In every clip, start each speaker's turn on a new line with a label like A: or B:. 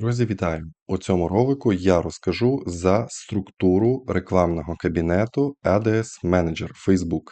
A: Друзі, вітаю! У цьому ролику я розкажу за структуру рекламного кабінету ADS Manager Facebook.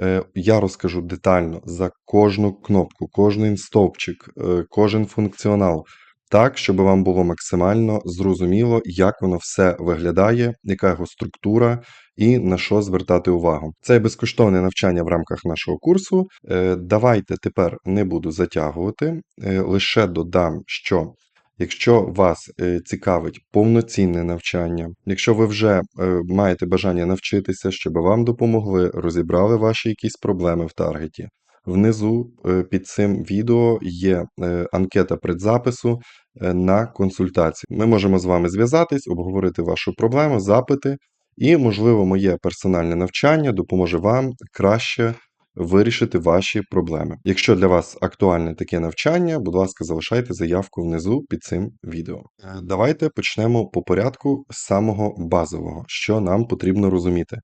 A: Е, Я розкажу детально за кожну кнопку, кожний стовпчик, е, кожен функціонал, так, щоб вам було максимально зрозуміло, як воно все виглядає, яка його структура і на що звертати увагу. Це безкоштовне навчання в рамках нашого курсу. Е, Давайте тепер не буду затягувати, лише додам, що. Якщо вас е, цікавить повноцінне навчання, якщо ви вже е, маєте бажання навчитися, щоб вам допомогли, розібрали ваші якісь проблеми в таргеті, внизу е, під цим відео є анкета предзапису на консультацію. Ми можемо з вами зв'язатись, обговорити вашу проблему, запити, і, можливо, моє персональне навчання допоможе вам краще вирішити ваші проблеми. Якщо для вас актуальне таке навчання, будь ласка, залишайте заявку внизу під цим відео. Е, Давайте почнемо по порядку з самого базового, що нам потрібно розуміти.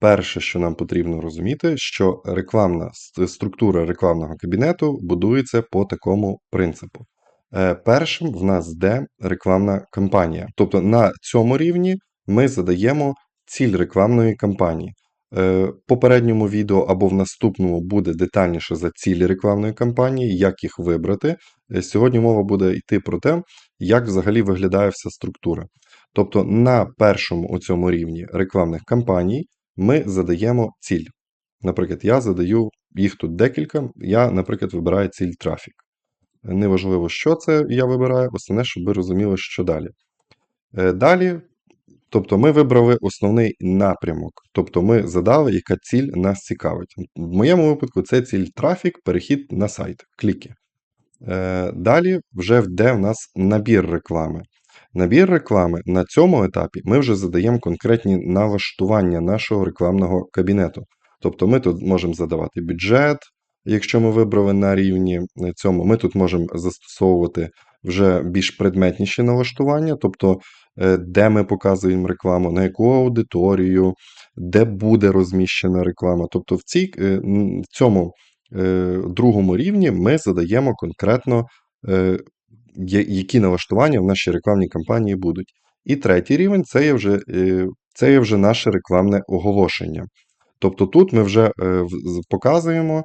A: Перше, що нам потрібно розуміти, що рекламна структура рекламного кабінету будується по такому принципу. Е, Першим в нас йде рекламна кампанія. Тобто на цьому рівні ми задаємо ціль рекламної кампанії. Е, В попередньому відео або в наступному буде детальніше за цілі рекламної кампанії, як їх вибрати. Е, Сьогодні мова буде йти про те, як взагалі виглядає вся структура. Тобто на першому у цьому рівні рекламних кампаній ми задаємо ціль. Наприклад, я задаю їх тут декілька. Я, наприклад, вибираю ціль трафік. Неважливо, що це я вибираю, основне, щоб ви розуміли, що далі. Е, Далі, тобто ми вибрали основний напрямок. Тобто ми задали, яка ціль нас цікавить. В моєму випадку це ціль трафік, перехід на сайт, кліки. Е, Далі вже йде в нас набір реклами. Набір реклами на цьому етапі ми вже задаємо конкретні налаштування нашого рекламного кабінету. Тобто ми тут можемо задавати бюджет, якщо ми вибрали на рівні е, цьому, ми тут можемо застосовувати вже більш предметніші налаштування, тобто де ми показуємо рекламу, на яку аудиторію, де буде розміщена реклама. Тобто в цій, е, в цьому е, другому рівні ми задаємо конкретно, е, які налаштування в нашій рекламній кампанії будуть. І третій рівень це є вже, е, це є вже наше рекламне оголошення. Тобто тут ми вже е, показуємо, е,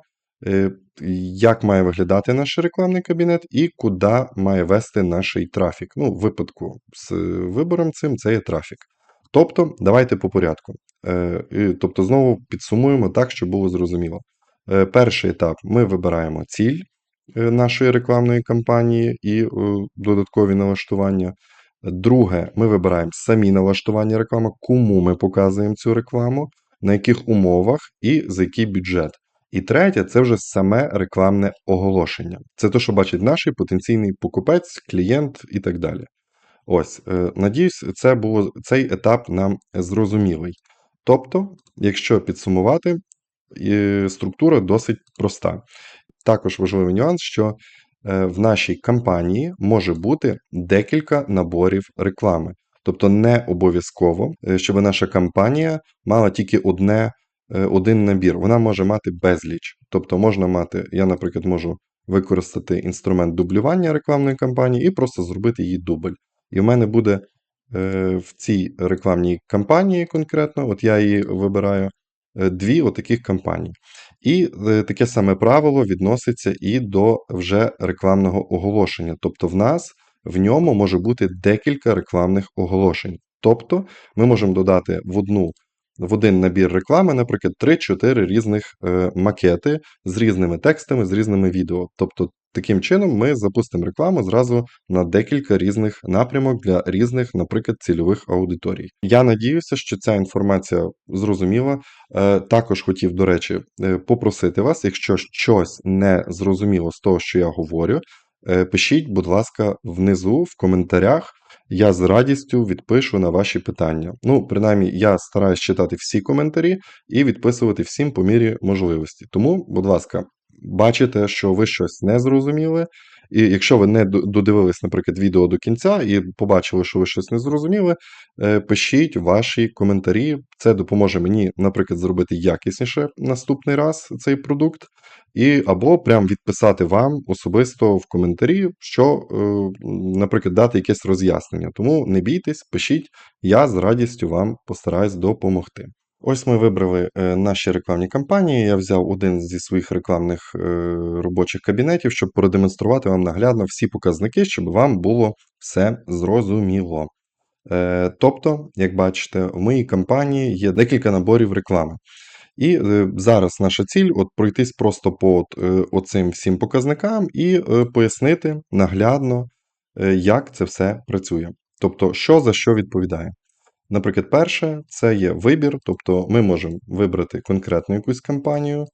A: як має виглядати наш рекламний кабінет і куди має вести наш трафік. Ну, в випадку з вибором цим це є трафік. Тобто, давайте по порядку. Е, Тобто, знову підсумуємо так, щоб було зрозуміло. Е, Перший етап ми вибираємо ціль е, нашої рекламної кампанії і е, додаткові налаштування. Друге, ми вибираємо самі налаштування реклами, кому ми показуємо цю рекламу, на яких умовах і за який бюджет. І третє це вже саме рекламне оголошення. Це те, що бачить наш потенційний покупець, клієнт і так далі. Ось, е, надіюсь, це було, цей етап нам зрозумілий. Тобто, якщо підсумувати, структура досить проста. Також важливий нюанс, що е, в нашій кампанії може бути декілька наборів реклами. Тобто не обов'язково, е, щоб наша кампанія мала тільки одне, один набір. Вона може мати безліч. Тобто можна мати, я, наприклад, можу використати інструмент дублювання рекламної кампанії і просто зробити її дубль. І в мене буде е, в цій рекламній кампанії конкретно, от я її вибираю, е, дві отаких кампаній. І е, таке саме правило відноситься і до вже рекламного оголошення. Тобто в нас в ньому може бути декілька рекламних оголошень. Тобто ми можемо додати в одну в один набір реклами, наприклад, 3-4 різних е, макети з різними текстами, з різними відео. Тобто, таким чином ми запустимо рекламу зразу на декілька різних напрямок для різних, наприклад, цільових аудиторій. Я надіюся, що ця інформація зрозуміла. Е, Також хотів, до речі, е, попросити вас, якщо щось не зрозуміло з того, що я говорю, пишіть, будь ласка, внизу в коментарях. Я з радістю відпишу на ваші питання. Ну, принаймні, я стараюсь читати всі коментарі і відписувати всім по мірі можливості. Тому, будь ласка, бачите, що ви щось не зрозуміли, І якщо ви не додивились, наприклад, відео до кінця і побачили, що ви щось не зрозуміли, е, пишіть ваші коментарі. Це допоможе мені, наприклад, зробити якісніше наступний раз цей продукт, і або прям відписати вам особисто в коментарі, що, е, наприклад, дати якесь роз'яснення. Тому не бійтесь, пишіть, я з радістю вам постараюсь допомогти. Ось ми вибрали е, наші рекламні кампанії. Я взяв один зі своїх рекламних е, робочих кабінетів, щоб продемонструвати вам наглядно всі показники, щоб вам було все зрозуміло. Е, Тобто, як бачите, в моїй кампанії є декілька наборів реклами. І зараз наша ціль от пройтись просто по е, всім показникам і пояснити наглядно, як це все працює. Тобто, що за що відповідає. Наприклад, перше це є вибір, тобто ми можемо вибрати конкретну якусь кампанію,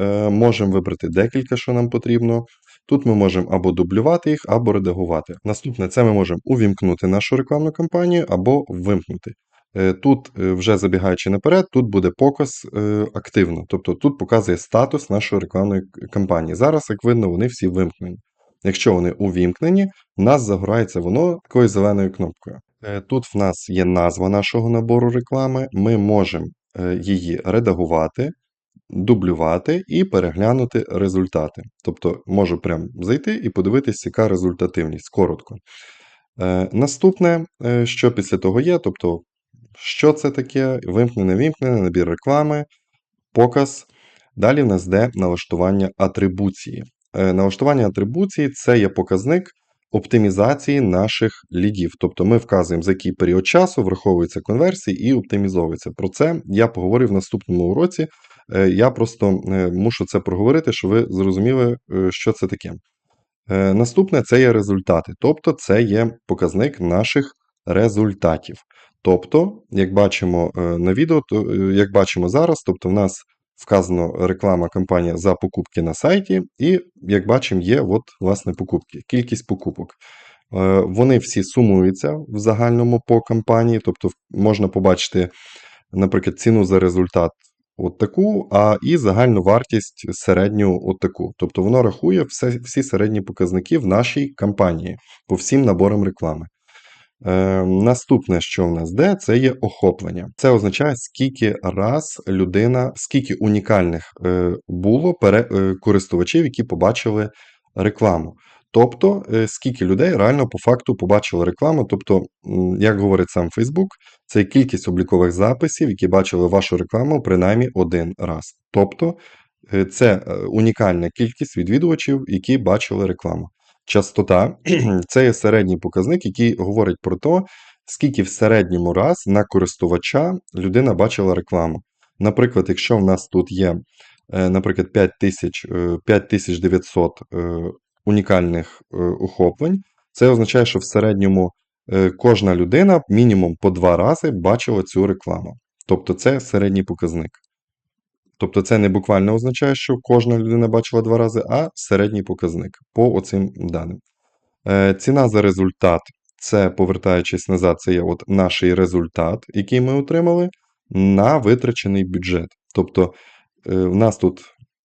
A: е, можемо вибрати декілька, що нам потрібно. Тут ми можемо або дублювати їх, або редагувати. Наступне це ми можемо увімкнути нашу рекламну кампанію або вимкнути. Е, Тут, е, вже забігаючи наперед, тут буде показ активно. Тобто тут показує статус нашої рекламної кампанії. Зараз, як видно, вони всі вимкнені. Якщо вони увімкнені, у нас загорається воно такою зеленою кнопкою. Е, Тут в нас є назва нашого набору реклами. Ми можемо е, її редагувати, дублювати і переглянути результати. Тобто можу прям зайти і подивитись, яка результативність коротко. Е, Наступне, що після того є, тобто, що це таке, вимкнене, вимкнене, набір реклами, показ. Далі в нас йде налаштування атрибуції. Налаштування атрибуції це є показник оптимізації наших лідів. Тобто ми вказуємо, за який період часу враховуються конверсії і оптимізовується. Про це я поговорю в наступному уроці. Е, Я просто е, мушу це проговорити, щоб ви зрозуміли, е, що це таке. Наступне це є результати, тобто це є показник наших результатів. Тобто, як бачимо на відео, як бачимо зараз, тобто в нас вказано реклама кампанія за покупки на сайті, і, як бачимо, є от, власне покупки, кількість покупок. Е, Вони всі сумуються в загальному по кампанії, тобто можна побачити, наприклад, ціну за результат от таку, а і загальну вартість середню от таку. Тобто воно рахує все, всі середні показники в нашій кампанії по всім наборам реклами. Е, наступне, що в нас де, це є охоплення. Це означає, скільки раз людина, скільки унікальних е, було пере, е, користувачів, які побачили рекламу. Тобто, е, скільки людей реально по факту побачили рекламу. Тобто, як говорить сам Facebook, це кількість облікових записів, які бачили вашу рекламу принаймні один раз. Тобто, е, це е, унікальна кількість відвідувачів, які бачили рекламу. Частота це є середній показник, який говорить про те, скільки в середньому раз на користувача людина бачила рекламу. Наприклад, якщо в нас тут є, е, наприклад, 5000, е, 5900 е, унікальних охоплень, це означає, що в середньому кожна людина мінімум по два рази бачила цю рекламу. Тобто це середній показник. Тобто це не буквально означає, що кожна людина бачила два рази, а середній показник по оцим даним. Е, Ціна за результат це, повертаючись назад, це є от наш результат, який ми отримали, на витрачений бюджет.Тобто е, в нас тут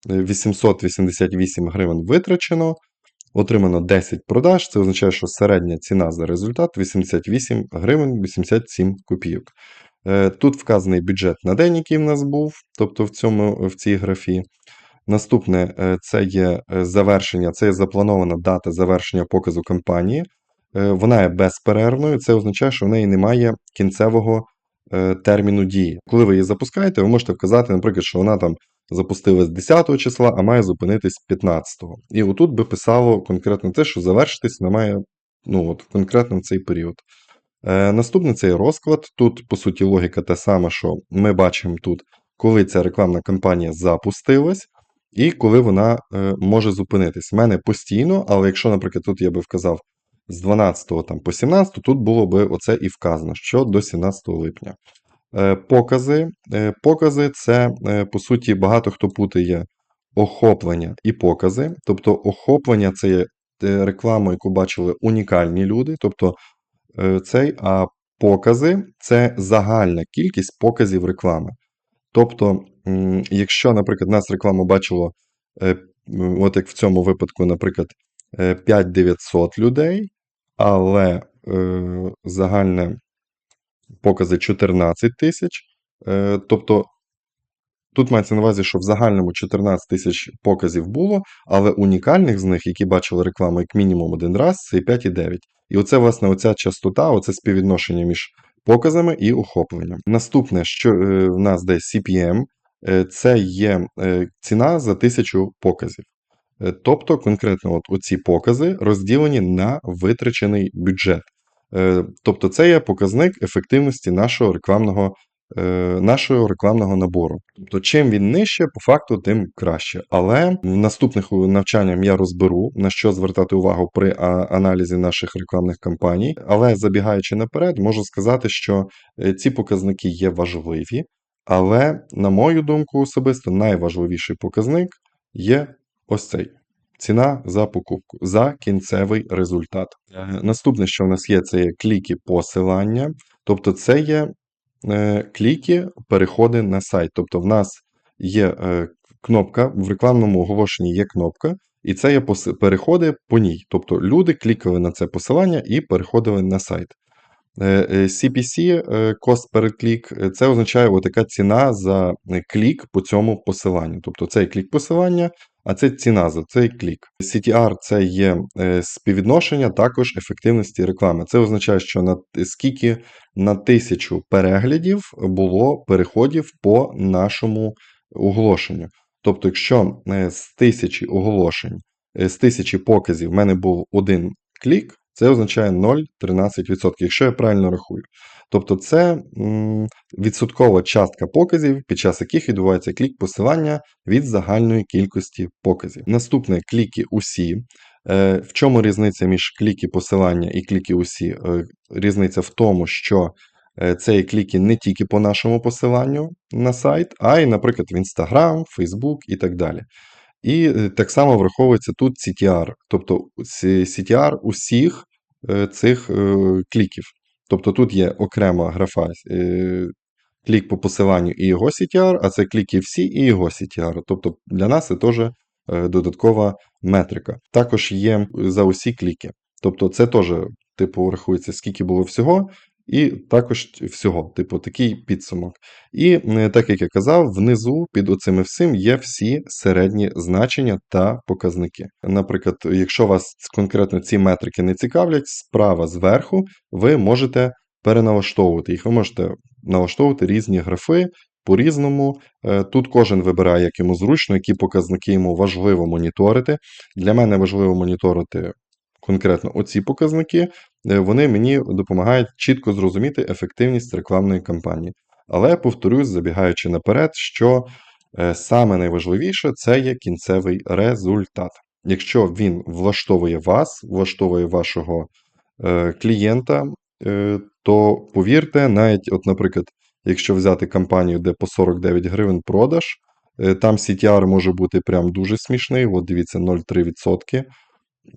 A: е, 888 гривень витрачено, отримано 10 продаж. Це означає, що середня ціна за результат 88 гривень 87 копійок. Е, Тут вказаний бюджет на день, який в нас був, тобто в, цьому, в цій графі. Наступне е, це є е, завершення, це є запланована дата завершення показу кампанії. Вона є безперервною, це означає, що в неї немає кінцевого терміну дії. Коли ви її запускаєте, ви можете вказати, наприклад, що вона там запустилась 10 числа, а має зупинитись 15-го. І отут би писало конкретно те, що завершитись вона має ну, от, конкретно в цей період. Е, Наступне це є розклад. Тут, по суті, логіка та сама, що ми бачимо тут, коли ця рекламна кампанія запустилась, і коли вона е, може зупинитись. У мене постійно, але якщо, наприклад, тут я би вказав з 12 там, по 17, тут було би оце і вказано, що до 17 липня. Е, Покази. Покази це, по суті, багато хто путає охоплення і покази. Тобто, охоплення це є реклама, яку бачили унікальні люди. Тобто, цей, а покази це загальна кількість показів реклами. Тобто, якщо, наприклад, нас рекламу бачило, е, от як в цьому випадку, наприклад, е, 5900 людей, але е, загальне покази 14 тисяч. Е, тобто тут мається на увазі, що в загальному 14 тисяч показів було, але унікальних з них, які бачили рекламу як мінімум один раз, це 5,9. І оце, власне, оця частота, оце співвідношення між показами і охопленням. Наступне, що е, в нас десь CPM, е, це є е, ціна за тисячу показів. Тобто, конкретно от оці покази розділені на витрачений бюджет. Тобто, це є показник ефективності нашого рекламного, нашого рекламного набору. Тобто, чим він нижче, по факту, тим краще. Але в наступних навчаннях я розберу, на що звертати увагу при аналізі наших рекламних кампаній. Але забігаючи наперед, можу сказати, що е, ці показники є важливі. Але, на мою думку, особисто найважливіший показник є ось цей. Ціна за покупку, за кінцевий результат. Е, Наступне, що в нас є, це є кліки посилання. Тобто, це є е, кліки, переходи на сайт. Тобто, в нас є е, кнопка, в рекламному оголошенні є кнопка, і це є переходи по ній. Тобто люди клікали на це посилання і переходили на сайт. Е, е, CPC, е, cost per е, це означає отака ціна за е, клік по цьому посиланню. Тобто цей клік посилання, а це ціна за цей клік. CTR це є е, співвідношення також ефективності реклами. Це означає, що на скільки на тисячу переглядів було переходів по нашому оголошенню. Тобто, якщо е, з тисячі оголошень, е, з тисячі показів в мене був один клік, це означає 0,13%, якщо я правильно рахую. Тобто це відсоткова частка показів, під час яких відбувається клік посилання від загальної кількості показів. Наступне кліки усі. Е, В чому різниця між кліки посилання і кліки усі? Е, Різниця в тому, що е, це кліки не тільки по нашому посиланню на сайт, а й, наприклад, в Instagram, Facebook і так далі. І так само враховується тут CTR, тобто CTR усіх цих кліків. Тобто тут є окрема графа е, клік по посиланню і його CTR, а це кліки всі і його CTR. Тобто для нас це теж е, додаткова метрика. Також є за усі кліки. Тобто це теж, типу, рахується, скільки було всього, і також всього, типу, такий підсумок. І е, так як я казав, внизу під оцими всім є всі середні значення та показники. Наприклад, якщо вас конкретно ці метрики не цікавлять, справа зверху ви можете переналаштовувати їх. Ви можете налаштовувати різні графи по-різному. Е, Тут кожен вибирає, як йому зручно, які показники йому важливо моніторити. Для мене важливо моніторити конкретно оці показники. Е, Вони мені допомагають чітко зрозуміти ефективність рекламної кампанії. Але повторюсь, забігаючи наперед, що е, саме найважливіше це є кінцевий результат. Якщо він влаштовує вас, влаштовує вашого е, клієнта, то повірте, навіть, от, наприклад, якщо взяти кампанію, де по 49 гривень продаж, там CTR може бути прям дуже смішний. От дивіться, 0,3%.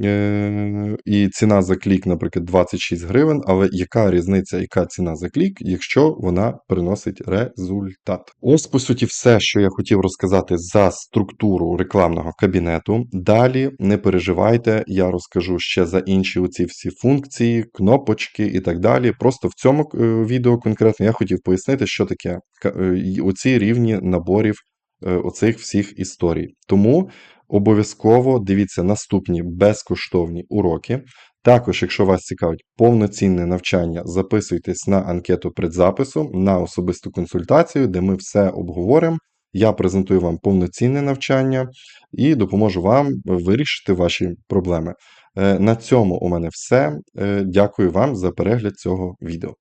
A: Е, І ціна за клік, наприклад, 26 гривень. Але яка різниця, яка ціна за клік, якщо вона приносить результат? Ось, по суті, все, що я хотів розказати за структуру рекламного кабінету. Далі не переживайте, я розкажу ще за інші оці всі функції, кнопочки і так далі. Просто в цьому е, відео конкретно я хотів пояснити, що таке е, оці рівні наборів оцих всіх історій. Тому обов'язково дивіться наступні безкоштовні уроки. Також, якщо вас цікавить повноцінне навчання, записуйтесь на анкету предзапису, на особисту консультацію, де ми все обговоримо. Я презентую вам повноцінне навчання і допоможу вам вирішити ваші проблеми. Е, На цьому у мене все. Е, Дякую вам за перегляд цього відео.